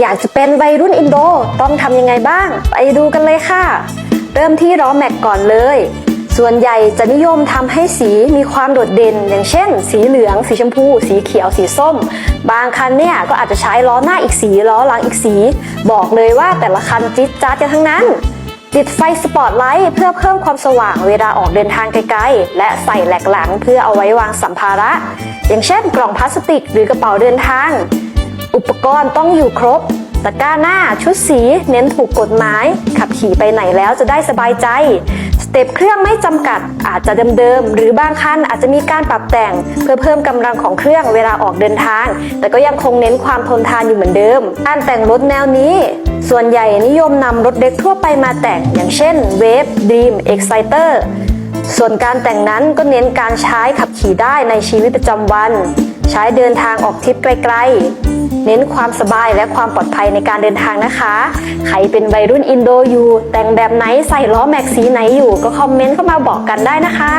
อยากจะเป็นวัยรุ่นอินโดต้องทำยังไงบ้าง ไปดูกันเลยค่ะ เริ่มที่ล้อแม็กก่อนเลย ส่วนใหญ่จะนิยมทำให้สีมีความโดดเด่น อย่างเช่น สีเหลือง สีชมพู สีเขียว สีส้ม บางคันเนี่ยก็อาจจะใช้ล้อหน้าอีกสีล้อหลังอีกสี บอกเลยว่าแต่ละคันจิ๊ดจ๊าดกันทั้งนั้นติดไฟสปอตไลท์เพื่อเพิ่มความสว่างเวลาออกเดินทางไกลๆ และใส่แหลกหลังเพื่อเอาไว้วางสัมภาระ อย่างเช่นกล่องพลาสติกหรือกระเป๋าเดินทาง อุปกรณ์ต้องอยู่ครบ ตะกร้าหน้าชุดสีเน้นถูกกฎหมาย ขับขี่ไปไหนแล้วจะได้สบายใจ สเต็ปเครื่องไม่จำกัดอาจจะเดิมๆ หรือบางคันอาจจะมีการปรับแต่ง เพื่อเพิ่มกำลังของเครื่องเวลาออกเดินทาง แต่ก็ยังคงเน้นความทนทานอยู่เหมือนเดิม การแต่งรถแนวนี้ ส่วนใหญ่นิยมนำรถเล็กทั่วไปมาแต่ง อย่างเช่น Wave Dream Exciter ส่วนการแต่งนั้นก็เน้นการใช้ขับขี่ได้ในชีวิตประจำวัน ใช้เดินทางออกทริปไกลๆ เน้นความสบายและความปลอดภัยในการเดินทางนะคะ ใครเป็นวัยรุ่นอินโดอยู่ แต่งแบบไหนใส่ล้อแม็กสีไหนอยู่ก็คอมเมนต์เข้ามาบอกกันได้นะคะ